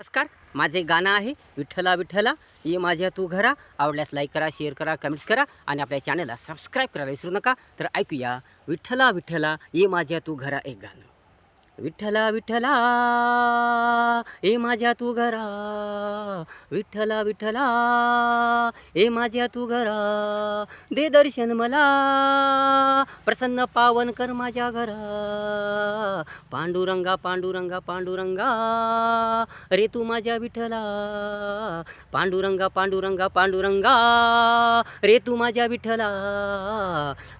नमस्कार माझे गाणं आहे विठ्ठला विठ्ठला ये माझ्या तू घरा. आवडल्यास लाईक करा शेअर करा कमेंट्स करा आणि आपल्या चॅनलला सबस्क्राईब करायला विसरू नका. तर ऐकूया विठ्ठला विठ्ठला ये माझ्या तू घरा एक गाणं. विठ्ठला विठ्ठला ए माझ्या तू घरा. विठ्ठला विठ्ठला ए माझ्या तू घरा. दे दर्शन मला प्रसन्न पावन कर माझ्या घरा. पांडुरंगा पांडुरंगा पांडुरंगा रे तू माझ्या विठ्ठला. पांडुरंगा पांडुरंगा पांडुरंगा रे तू माझ्या विठ्ठला.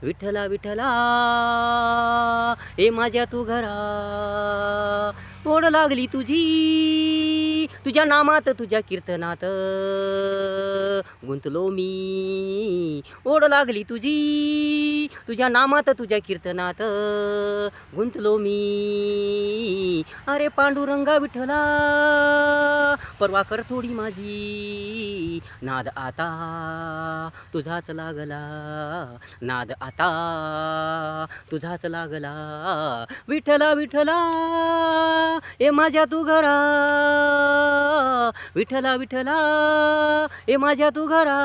विठ्ठला विठ्ठला ए माझ्या तू घरा. ओढ लागली तुझी. तुझ्या नामात तुझ्या कीर्तनात. गुंतलो मी. ओढ लागली तुझी. तुझ्या नामात तुझ्या कीर्तनात. गुंतलो मी. अरे पांडुरंगा विठ्ठला परवा कर थोडी माझी. नाद आता तुझाच लागला. नाद आता तुझाच लागला. विठ्ठला विठ्ठला ए माझ्या तू घरा. विठ्ठला विठ्ठला ए माझ्या तू घरा.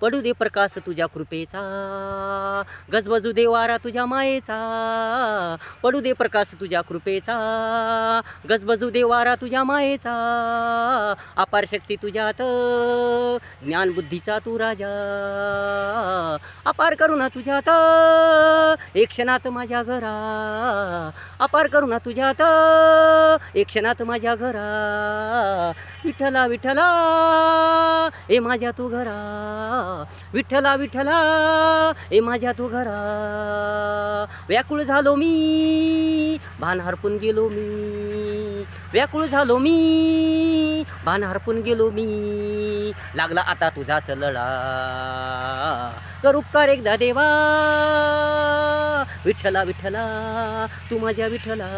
पडू दे प्रकाश तुझ्या कृपेचा. गजबजू दे वारा तुझ्या मायेचा. पडू दे प्रकाश तुझ्या कृपेचा. गजबजू दे वारा तुझ्या मायेचा. अपार शक्ती तुझ्यात ज्ञान बुद्धीचा तू राजा. अपार करुणा तुझ्यात एक क्षणात माझ्या घरा. अपार करुणा तुझ्यात एक क्षणात माझ्या घरा. घरा. विठ्ठला विठ्ठला ए माझ्या तू घरा. विठ्ठला विठ्ठला ए माझ्या तू घरा. व्याकुळ झालो मी भान हरपून गेलो मी. व्याकुळ झालो मी भान हरपून गेलो मी. लागला आता तुझाच लढा कर उपकार एकदा देवा. विठ्ठला विठ्ठला तू माझ्या विठ्ठला.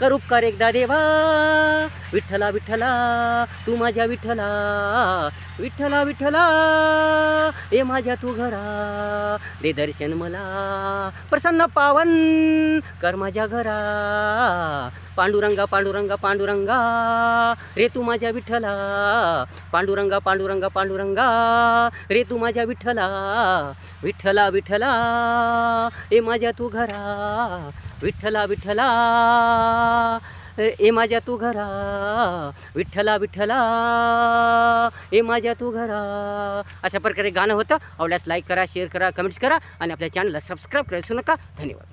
कर उपकार एकदा देवा. विठ्ठला विठ्ठला तू माझ्या विठ्ठला. विठ्ठला विठ्ठला ए माझ्या तू घरा. दे दर्शन मला. प्रसन्न पावन कर माझ्या घरा. पांडुरंगा पांडुरंगा पांडुरंगा रे तू माझ्या विठ्ठला. पांडुरंगा पांडुरंगा पांडुरंगा रे तू माझ्या विठ्ठला. विठ्ठला विठ्ठला ए माझ्या तू तू घरा विठ्ठला विठ्ठला. ए माझ्या तू घरा विठ्ठला विठ्ठला. ए माझ्या तू घरा. अशा प्रकारे गाणं होतं. आवडल्यास लाईक करा शेअर करा कमेंट्स करा आणि आपल्या चॅनलला सबस्क्राईब करा नका. धन्यवाद.